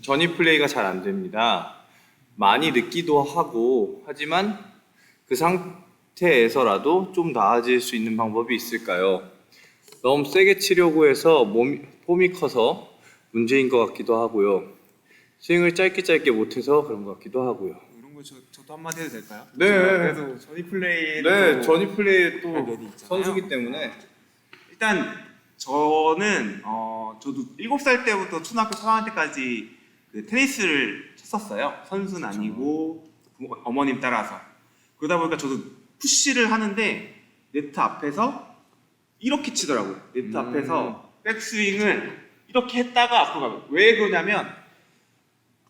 전이 플레이가 잘 안 됩니다. 많이 늦기도 하고 하지만 그 상태에서라도 좀 나아질 수 있는 방법이 있을까요? 너무 세게 치려고 해서 몸이, 폼이 커서 문제인 것 같기도 하고요. 스윙을 짧게 짧게 못해서 그런 것 같기도 하고요. 이런 거 저, 저도 한마디 해도 될까요? 네. 그래도 저희 플레이 네, 전이 플레이 또. 선수기 때문에 일단 저는 어 저도 7살 때부터 초등학교 3학년 때까지 그 테니스를 쳤었어요. 선수는 아니고 부모- 어머님 따라서 그러다 보니까 저도 푸시를 하는데 네트 앞에서 이렇게 치더라고요. 네트 음. 앞에서 백스윙을 이렇게 했다가 앞으로 가요. 왜 그러냐면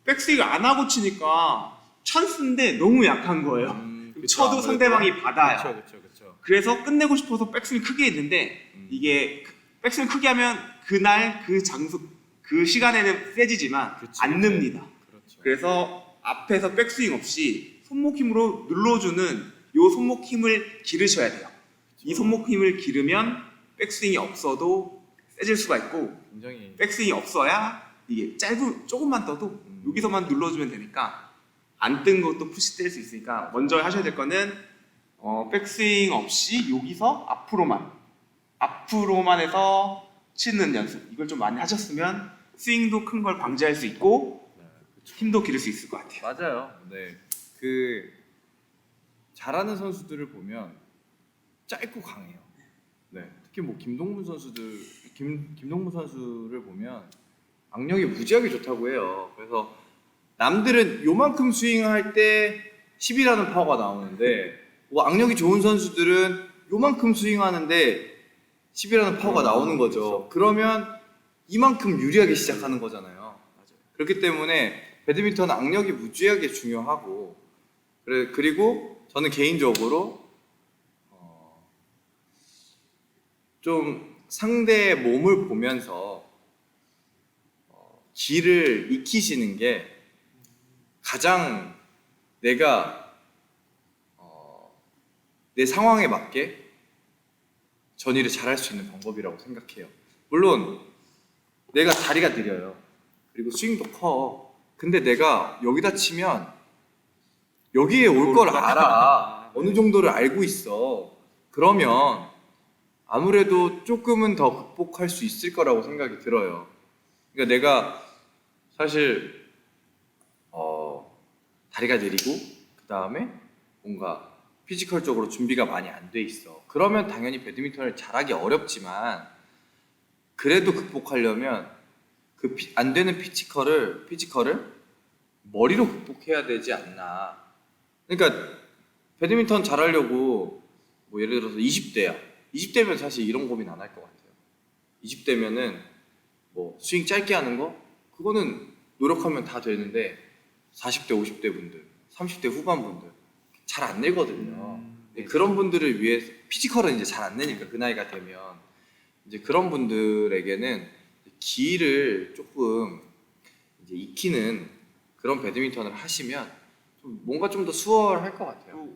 백스윙을 안 하고 치니까 찬스인데 너무 약한 거예요. 음, 그쵸, 쳐도. 상대방이 받아요. 그렇죠, 그렇죠, 그렇죠. 그래서 끝내고 싶어서 백스윙 크게 했는데 음. 이게 백스윙 크게 하면 그날 그 장소 그 시간에는 세지지만 그치. 안 늡니다. 그렇죠. 그래서 앞에서 백스윙 없이 손목 힘으로 눌러주는 요 손목 힘을 기르셔야 돼요. 이 손목 힘을 기르면 백스윙이 없어도 세질 수가 있고 굉장히 백스윙이 없어야 이게 짧은 조금만 떠도 음. 여기서만 눌러주면 되니까 안 뜬 것도 푸시 뗄 수 있으니까 먼저 하셔야 될 거는 어, 백스윙 없이 여기서 앞으로만 앞으로만 해서 치는 연습 이걸 좀 많이 하셨으면 스윙도 큰 걸 방지할 수 있고. 힘도 기를 수 있을 것 같아요. 맞아요. 네. 그 잘하는 선수들을 보면 짧고 강해요. 네. 특히 뭐 김동문 선수들 김 김동문 선수를 보면 악력이 무지하게 좋다고 해요. 그래서 남들은 요만큼 스윙할 때 10이라는 파워가 나오는데 뭐 악력이 좋은 선수들은 요만큼 스윙하는데 10이라는 파워가 나오는 거죠. 그러면 이만큼 유리하게 시작하는 거잖아요. 그렇기 때문에 배드민턴은 악력이 무지하게 중요하고 그래 그리고 저는 개인적으로 어, 좀 상대의 몸을 보면서 어, 기를 익히시는 게 가장 내가 어, 내 상황에 맞게 전의를 잘할 수 있는 방법이라고 생각해요. 물론 내가 다리가 느려요. 그리고 스윙도 커. 근데 내가 여기다 치면 여기에 올 걸 알아. 어느 정도를 알고 있어. 그러면 아무래도 조금은 더 극복할 수 있을 거라고 생각이 들어요. 그러니까 내가 사실 어, 다리가 느리고 그 다음에 뭔가 피지컬적으로 준비가 많이 안 돼 있어. 그러면 당연히 배드민턴을 잘하기 어렵지만 그래도 극복하려면 그 안 되는 피지컬을 피지컬을 머리로 극복해야 되지 않나. 그러니까 배드민턴 잘하려고 뭐 예를 들어서 20대야. 20대면 사실 이런 고민 안 할 것 같아요. 20대면은 뭐 스윙 짧게 하는 거 그거는 노력하면 다 되는데 40대 50대 분들 30대 후반 분들 잘 안 내거든요. 네, 그런 분들을 위해 피지컬은 이제 잘 안 내니까 그 나이가 되면 이제 그런 분들에게는 기를 조금 이제 익히는 그런 배드민턴을 하시면 좀 뭔가 좀 더 수월할 것 같아요. 또